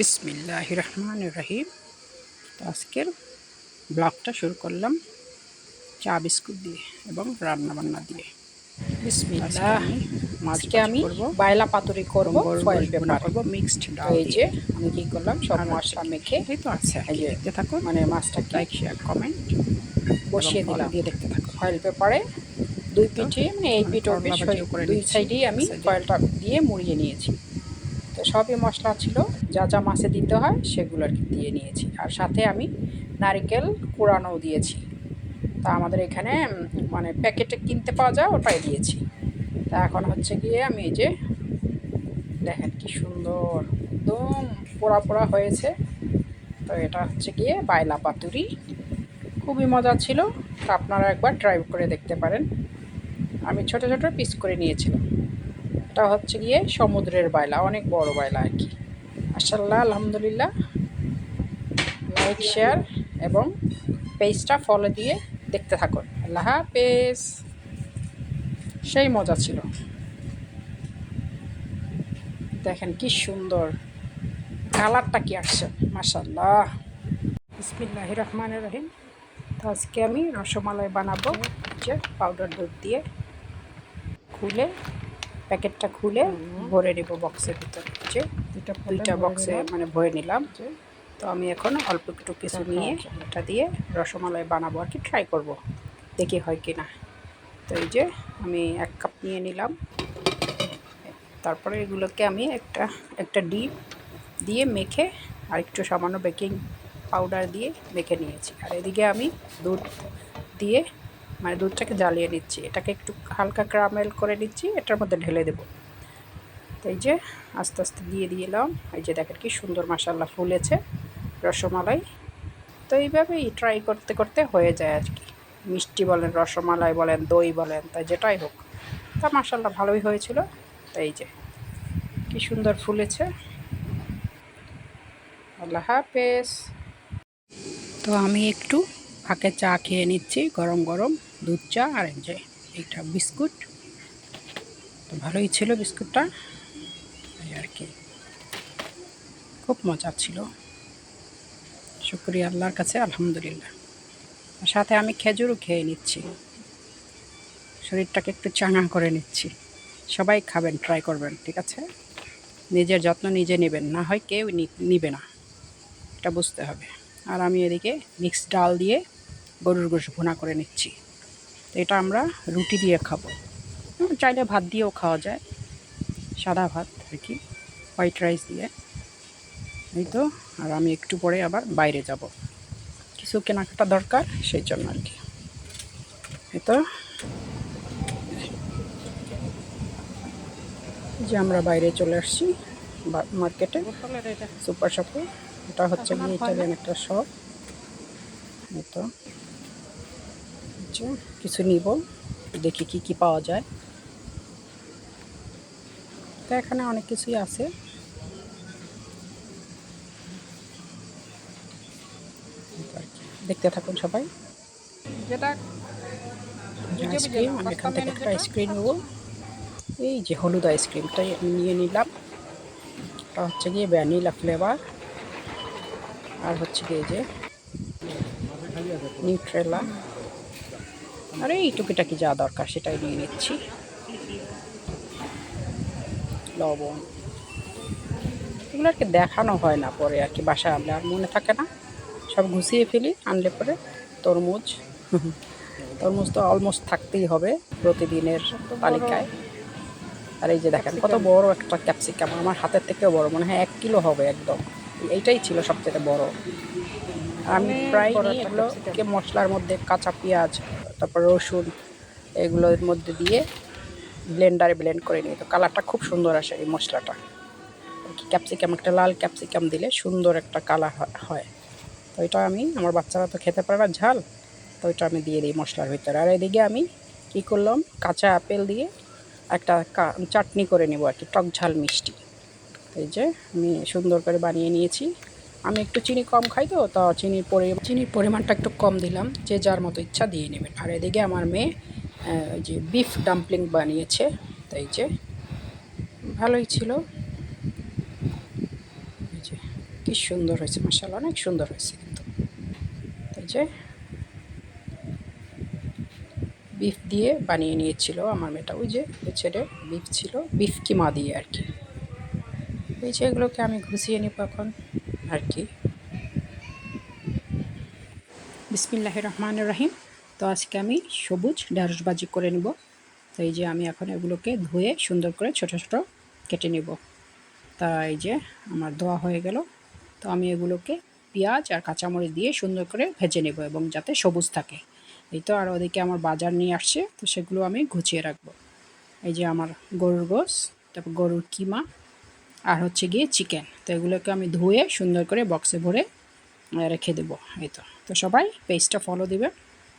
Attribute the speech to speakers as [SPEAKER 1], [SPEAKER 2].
[SPEAKER 1] বিসমিল্লাহ রহমান রহিম। তো আজকের ব্লগটা শুরু করলাম চা বিস্কুট দিয়ে এবং রান্না বান্না দিয়ে। বিসমিল্লাহ।
[SPEAKER 2] আজকে আমি বাইলা পাতুরি করব ফয়েল পেপার
[SPEAKER 1] করব মিক্সড
[SPEAKER 2] এই যে আমি কি করলাম সব মশলা মেখে
[SPEAKER 1] এই তো আছে
[SPEAKER 2] এই যে
[SPEAKER 1] দেখতে থাকুন।
[SPEAKER 2] মানে মাছটাকে
[SPEAKER 1] লাইক শেয়ার কমেন্ট
[SPEAKER 2] বসিয়ে দিলাম।
[SPEAKER 1] দিয়ে দেখতে থাকুন।
[SPEAKER 2] ফয়েল পেপারে দুই পিঠে মানে এই পিঠ ও
[SPEAKER 1] করলা
[SPEAKER 2] পিঠ
[SPEAKER 1] ভাজিও করে
[SPEAKER 2] দুই সাইডেই আমি ফয়েলটা দিয়ে মুড়িয়ে নিয়েছি। তো সবই মশলা ছিল। যা যা মাছে দিতে হয় সেগুলো আর কি দিয়ে নিয়েছি। আর সাথে আমি নারিকেল কোড়ানোও দিয়েছি। তা আমাদের এখানে মানে প্যাকেটে কিনতে পাওয়া যায়, ওটাই দিয়েছি। তা এখন হচ্ছে গিয়ে আমি এই যে, দেখেন কি সুন্দর, একদম পোড়া পোড়া হয়েছে। তো এটা হচ্ছে গিয়ে বাইলা পাতুরি। খুবই মজা ছিল। তো আপনারা একবার ট্রাই করে দেখতে পারেন। আমি ছোট ছোট পিস করে নিয়েছিলাম। এটা হচ্ছে গিয়ে সমুদ্রের বাইলা, অনেক বড় বাইলা আর কি। মাসাল্লাহ আলহামদুলিল্লাহ। লাইক শেয়ার এবং পেজটা ফলো দিয়ে দেখতে থাকুন। আল্লাহ হাফেজ। সেই মজা ছিল। দেখেন কি সুন্দর। কালারটা কি আসছে মাসাল্লাহ বিসমিল্লাহ রহমান রহিম তো আজকে আমি রসমালাই বানাবো, যে পাউডার দুধ দিয়ে। খুলে, প্যাকেটটা খুলে ভরে নেব বক্সের ভিতরে। যে
[SPEAKER 1] দুইটা
[SPEAKER 2] বক্সে মানে ভরে নিলাম। তো আমি এখন অল্প একটু কিছু নিয়ে এটা দিয়ে রসমালাই বানাবো আর কি ট্রাই করব। দেখি হয় কি না তো এই যে আমি এক কাপ নিয়ে নিলাম। তারপরে এগুলোকে আমি একটা একটা ডিপ দিয়ে মেখে আর একটু সামান্য বেকিং পাউডার দিয়ে মেখে নিয়েছি। আর এদিকে আমি দুধ দিয়ে মানে দুধটাকে জ্বালিয়ে নিচ্ছি। এটাকে একটু হালকা ক্রামেল করে নিচ্ছি এটার মধ্যে ঢেলে দেবো। এই যে আস্তে আস্তে দিয়ে দিলাম। এই যে দেখেন কি সুন্দর মাসাল্লা ফুলেছে রসমালাই। তো এইভাবেই ট্রাই করতে করতে হয়ে যায় আর কি। মিষ্টি বলেন, রসমালাই বলেন, দই বলেন তাই যেটাই হোক। তা মাসাল্লাহ ভালোই হয়েছিল। তো এই যে কি সুন্দর ফুলেছে। আল্লাহ হাফেজ।
[SPEAKER 1] তো আমি একটু ফাঁকে চা খেয়ে নিচ্ছি, গরম গরম দুধ চা আর যে এইটা বিস্কুট। তো ভালোই ছিল বিস্কুটটা। আর কি খুব মজা ছিল। শুক্রিয়া আল্লাহর কাছে, আলহামদুলিল্লাহ। সাথে আমি খেজুরও খেয়ে নিচ্ছি। শরীরটাকে একটু চাঙা করে নিচ্ছি। সবাই খাবেন ট্রাই করবেন, ঠিক আছে? নিজের যত্ন নিজে নেবেন, না হয় কেউ নিবে না। এটা বুঝতে হবে। আর আমি এদিকে মিক্স ডাল দিয়ে গরুর গোশ ভুনা করে নিচ্ছি। তো এটা আমরা রুটি দিয়ে খাব। চাইলে ভাত দিয়েও খাওয়া যায়। সাদা ভাত আর কি হোয়াইট রাইস দিয়ে। এই তো আর আমি একটু পরে আবার বাইরে যাব। কিছু কেনাকাটা দরকার সেই জন্য আর কি। এই তো। যে আমরা বাইরে চলে আসছি মার্কেটে সুপার শপে। এটা হচ্ছে গিয়ে ইটালিয়ান একটা শপ এই তো। কিছু নিব দেখি কি কি পাওয়া যায়। তো এখানে অনেক কিছুই আছে। দেখতে থাকুন সবাই। আইসক্রিম আমি এখান থেকে একটা আইসক্রিম নেব। এই যে হলুদ আইসক্রিমটাই আমি নিয়ে নিলাম। এটা হচ্ছে গিয়ে ভ্যানিলা ফ্লেভার। আর হচ্ছে গিয়ে যে নিউট্রেলা। আর এই টুকিটাকি যা দরকার সেটাই নিয়ে নিচ্ছি। লবণ। এগুলো আর কি দেখানো হয় না পরে আর কি বাসায় আনলে আর মনে থাকে না। সব গুছিয়ে ফেলি আনলে পরে তরমুজ। তরমুজ তো অলমোস্ট থাকতেই হবে প্রতিদিনের তালিকায়। আর এই যে দেখেন কত বড় একটা ক্যাপসিকাম আমার হাতের থেকেও বড় মনে হয় এক কিলো হবে একদম। এইটাই ছিল সবচেয়ে বড়। আমি প্রায় এগুলোকে মশলার মধ্যে কাঁচা পেঁয়াজ তারপর রসুন এগুলোর মধ্যে দিয়ে ব্লেন্ডারে ব্লেন্ড করে নিই। তো কালারটা খুব সুন্দর আসে এই মশলাটা। ক্যাপসিকাম একটা লাল ক্যাপসিকাম দিলে সুন্দর একটা কালার হয়। তো এটা আমি, আমার বাচ্চারা তো খেতে পারে না, ঝাল। তো ওইটা আমি দিয়ে দিই মশলার ভিতরে। আর এদিকে আমি কী করলাম, কাঁচা আপেল দিয়ে একটা চাটনি করে নেব আর কি, টক ঝাল মিষ্টি। এই যে আমি সুন্দর করে বানিয়ে নিয়েছি। আমি একটু চিনি কম খাই তো, তা চিনির পরি, চিনির পরিমাণটা একটু কম দিলাম, যে যার মতো ইচ্ছা দিয়ে নেবেন। আর এদিকে আমার মেয়ে ওই যে বিফ ডাম্পলিং বানিয়েছে, তাই যে ভালোই ছিল। কি সুন্দর হয়েছে মশাল অনেক সুন্দর হয়েছে কিন্তু। তো এই যে বিফ দিয়ে বানিয়ে নিয়েছিল আমার মেয়েটা। ওই যে ছেলে বিফ ছিল বিফ কিমা দিয়ে আর কি। এই যে এগুলোকে আমি ঘুষিয়ে নিব এখন আর কি। বিসমিল্লাহ রহমান রহিম। তো আজকে আমি সবুজ ঢ্যাঁড়স করে নিব। তো এই যে আমি এখন এগুলোকে ধুয়ে সুন্দর করে ছোট ছোট কেটে নিব। তা এই যে আমার ধোয়া হয়ে গেল। তো আমি এগুলোকে পেঁয়াজ আর কাঁচামরিচ দিয়ে সুন্দর করে ভেজে নেব এবং যাতে সবুজ থাকে। এই তো আর ওদিকে আমার বাজার নিয়ে আসছে, তো সেগুলো আমি গুছিয়ে রাখব। এই যে আমার গরুর গোস তারপর গরুর কিমা আর হচ্ছে গিয়ে চিকেন। তো এগুলোকে আমি ধুয়ে সুন্দর করে বক্সে ভরে রেখে দেবো। এই তো তো সবাই পেজটা ফলো দিবেন